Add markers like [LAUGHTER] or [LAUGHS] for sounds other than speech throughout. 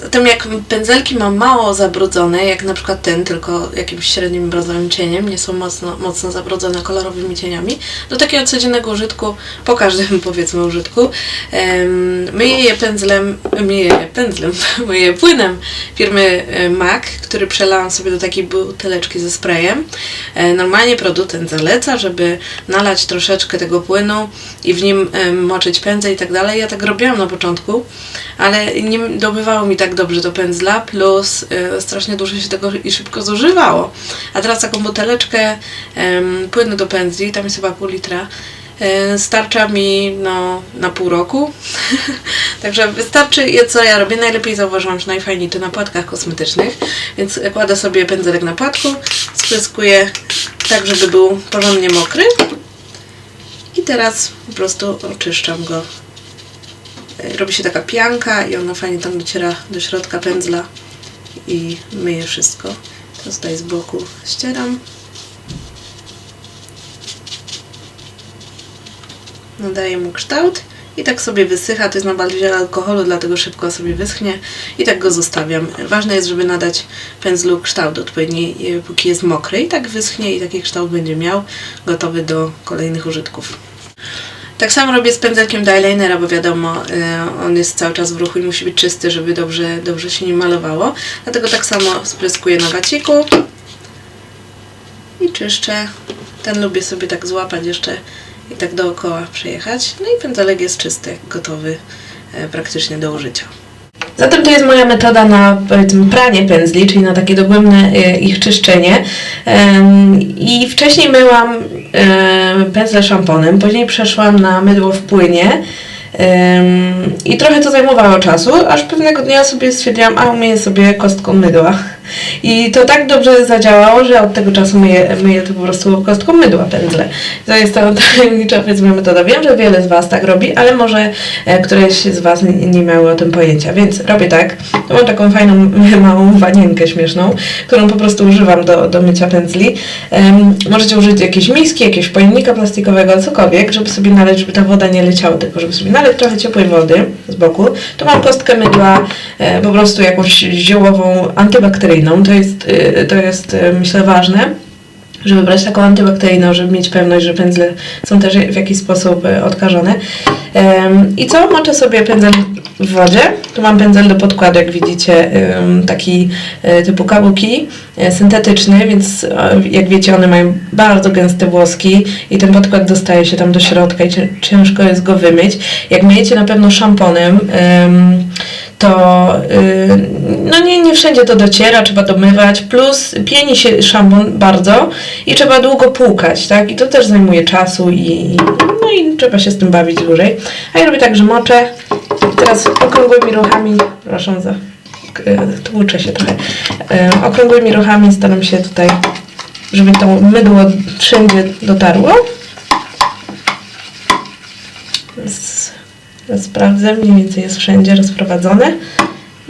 Zatem jak pędzelki mam mało zabrudzone, jak na przykład ten, tylko jakimś średnim brązowym cieniem, nie są mocno, mocno zabrudzone kolorowymi cieniami, do takiego codziennego użytku, po każdym [LAUGHS] powiedzmy użytku, myję je pędzlem, myję je pędzlem, [LAUGHS] myję płynem firmy e, MAC, który przelałam sobie do takiej buteleczki ze sprayem. E, Normalnie producent zaleca, żeby nalać troszeczkę tego płynu i w nim moczyć pędzel i tak dalej. Ja tak robiłam na początku, ale nie dobywało mi tak dobrze do pędzla, plus y, strasznie dużo się tego i szybko zużywało. A teraz taką buteleczkę em, płynu do pędzli, tam jest chyba pół litra, y, starcza mi no, na pół roku. [LAUGHS] Także wystarczy, co ja robię. Najlepiej zauważyłam, że najfajniej to na płatkach kosmetycznych, więc kładę sobie pędzelek na płatku, spryskuję tak, żeby był porządnie mokry. I teraz po prostu oczyszczam go robi się taka pianka i ona fajnie tam dociera do środka pędzla i myje wszystko. Teraz tutaj z boku ścieram. Nadaję mu kształt i tak sobie wysycha. To jest na bazie alkoholu, dlatego szybko sobie wyschnie i tak go zostawiam. Ważne jest, żeby nadać pędzlu kształt odpowiedni, e, póki jest mokry i tak wyschnie i taki kształt będzie miał, gotowy do kolejnych użytków. Tak samo robię z pędzelkiem do eyelinera, bo wiadomo, y, on jest cały czas w ruchu i musi być czysty, żeby dobrze, dobrze się nim malowało. Dlatego tak samo spryskuję na waciku i czyszczę. Ten lubię sobie tak złapać jeszcze i tak dookoła przejechać. No i pędzelek jest czysty, gotowy e, praktycznie do użycia. Zatem to jest moja metoda na powiedzmy pranie pędzli, czyli na takie dogłębne e, ich czyszczenie. I wcześniej myłam e, pędzle szamponem, później przeszłam na mydło w płynie. I trochę to zajmowało czasu, aż pewnego dnia sobie stwierdziłam, a umyję sobie kostką mydła. I to tak dobrze zadziałało, że od tego czasu myję, myję to po prostu kostką mydła pędzle. To jest ta [LAUGHS] tajemnicza powiedzmy metoda. Wiem, że wiele z Was tak robi, ale może e, któreś z Was nie, nie miały o tym pojęcia. Więc robię tak. To mam taką fajną [LAUGHS] małą wanienkę śmieszną, którą po prostu używam do, do mycia pędzli. Możecie użyć jakiejś miski, jakiegoś pojemnika plastikowego, cokolwiek, żeby sobie naleć, żeby ta woda nie leciała, tylko żeby sobie naleć trochę ciepłej wody z boku. Tu mam kostkę mydła, e, po prostu jakąś ziołową, antybakteryjną. To jest, e, to jest e, myślę ważne żeby brać taką antybakteryjną, żeby mieć pewność, że pędzle są też w jakiś sposób e, odkażone. I co? Moczę sobie pędzel w wodzie. Tu mam pędzel do podkładu, jak widzicie, taki e, typu kabuki, e, syntetyczny, więc jak wiecie, one mają bardzo gęste włoski i ten podkład dostaje się tam do środka i cię- ciężko jest go wymyć. Jak myjecie na pewno szamponem, em, to y, no nie, nie wszędzie to dociera, trzeba domywać, plus pieni się szampon bardzo i trzeba długo płukać, tak? I to też zajmuje czasu i, no i trzeba się z tym bawić dłużej. A ja robię tak, że moczę i teraz okrągłymi ruchami, przepraszam za, y, tłuczę się trochę, y, okrągłymi ruchami staram się tutaj, żeby to mydło wszędzie dotarło. Sprawdzę, mniej więcej jest wszędzie rozprowadzone.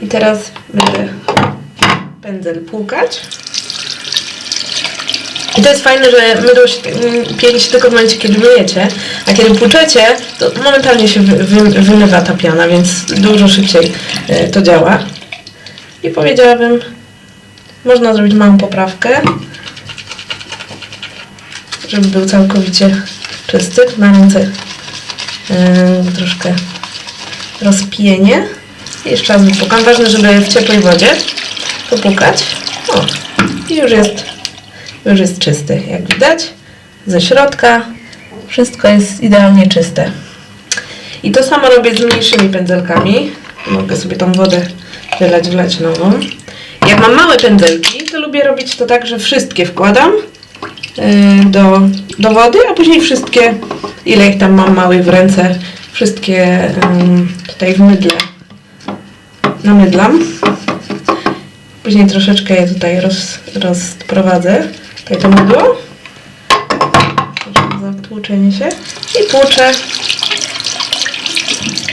I teraz będę pędzel płukać. I to jest fajne, że mydło się, mm, pieni się tylko w momencie, kiedy myjecie, a kiedy płuczecie, to momentalnie się wy, wy, wymywa ta piana, więc dużo szybciej e, to działa. I powiedziałabym, można zrobić małą poprawkę, żeby był całkowicie czysty. Na ręce troszkę rozpienie. Jeszcze raz wypukam. Ważne, żeby w ciepłej wodzie popukać. O, i już jest, już jest czysty, jak widać. Ze środka wszystko jest idealnie czyste. I to samo robię z mniejszymi pędzelkami. Mogę sobie tą wodę wylać, wlać nową. Jak mam małe pędzelki, to lubię robić to tak, że wszystkie wkładam y, do, do wody, a później wszystkie, ile ich tam mam małych w ręce, wszystkie tutaj w mydle namydlam. Później troszeczkę je tutaj roz, rozprowadzę. Tutaj to mydło. Proszę za tłuczenie się. I tłuczę.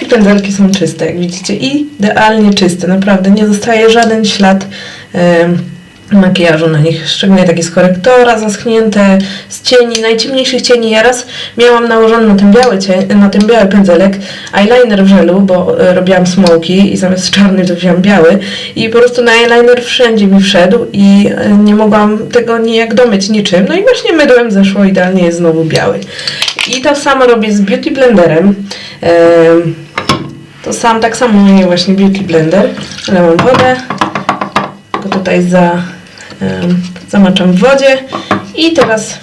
I pędzelki są czyste, jak widzicie. Idealnie czyste, naprawdę. Nie zostaje żaden ślad em, makijażu na nich, szczególnie takie z korektora, zaschnięte, z cieni, najciemniejszych cieni. Ja raz miałam nałożony na ten biały, cień, na ten biały pędzelek eyeliner w żelu, bo e, robiłam smoki i zamiast czarny to wziąłam biały i po prostu na eyeliner wszędzie mi wszedł i e, nie mogłam tego nijak domyć niczym. No i właśnie mydłem zeszło, idealnie jest znowu biały. I to samo robię z Beauty Blenderem. Em, to sam, tak samo mnie właśnie Beauty Blender. Lewam wodę, go tutaj za, zamaczam w wodzie i teraz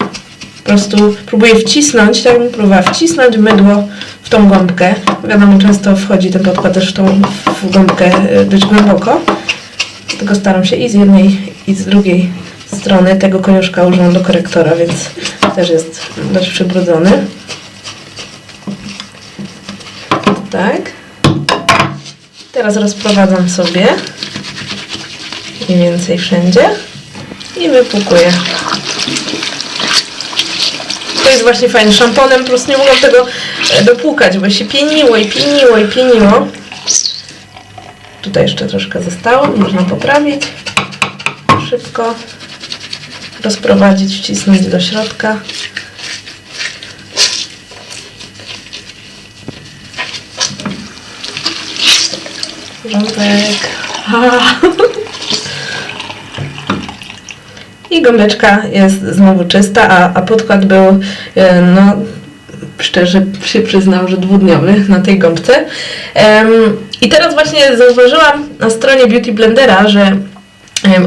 po prostu próbuję wcisnąć, tak bym próbowała wcisnąć mydło w tą gąbkę. Wiadomo, często wchodzi ten podkład też w tą w gąbkę e, dość głęboko. Tylko staram się i z jednej i z drugiej strony tego koniuszka używam do korektora, więc też jest dość przybrudzony. Tak. Teraz rozprowadzam sobie mniej więcej wszędzie i wypłukuję. To jest właśnie fajne. Szamponem po prostu nie mogłam tego e, dopłukać, bo się pieniło i pieniło i pieniło. Tutaj jeszcze troszkę zostało, można poprawić. Szybko rozprowadzić, wcisnąć do środka. Porządek. [LAUGHS] Gąbeczka jest znowu czysta, a, a podkład był, e, no, szczerze się przyznam, że dwudniowy na tej gąbce. I teraz właśnie zauważyłam na stronie Beauty Blendera, że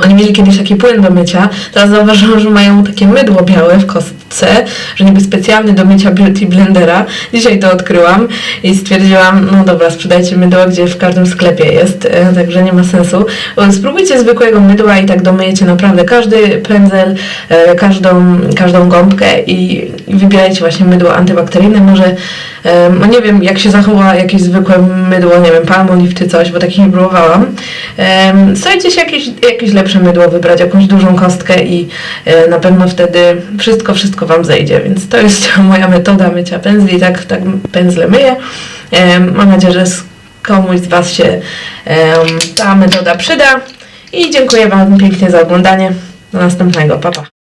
oni mieli kiedyś taki płyn do mycia. Teraz zauważyłam, że mają takie mydło białe w kostce, że niby specjalny do mycia Beauty Blendera. Dzisiaj to odkryłam i stwierdziłam, no dobra, sprzedajcie mydło, gdzie w każdym sklepie jest, e, także nie ma sensu. O, Spróbujcie zwykłego mydła i tak domyjecie naprawdę każdy pędzel, e, każdą, każdą gąbkę i, wybierajcie właśnie mydło antybakteryjne. Może, e, no nie wiem, jak się zachowa jakieś zwykłe mydło, nie wiem, palmolive czy coś, bo takich nie próbowałam. Starajcie się jakieś, jakieś lepsze mydło wybrać, jakąś dużą kostkę i e, na pewno wtedy wszystko, wszystko Wam zejdzie, więc to jest [LAUGHS] moja metoda mycia pędzli, tak, tak pędzle myję. Mam nadzieję, że komuś z Was się ta metoda przyda i dziękuję Wam pięknie za oglądanie. Do następnego, pa pa.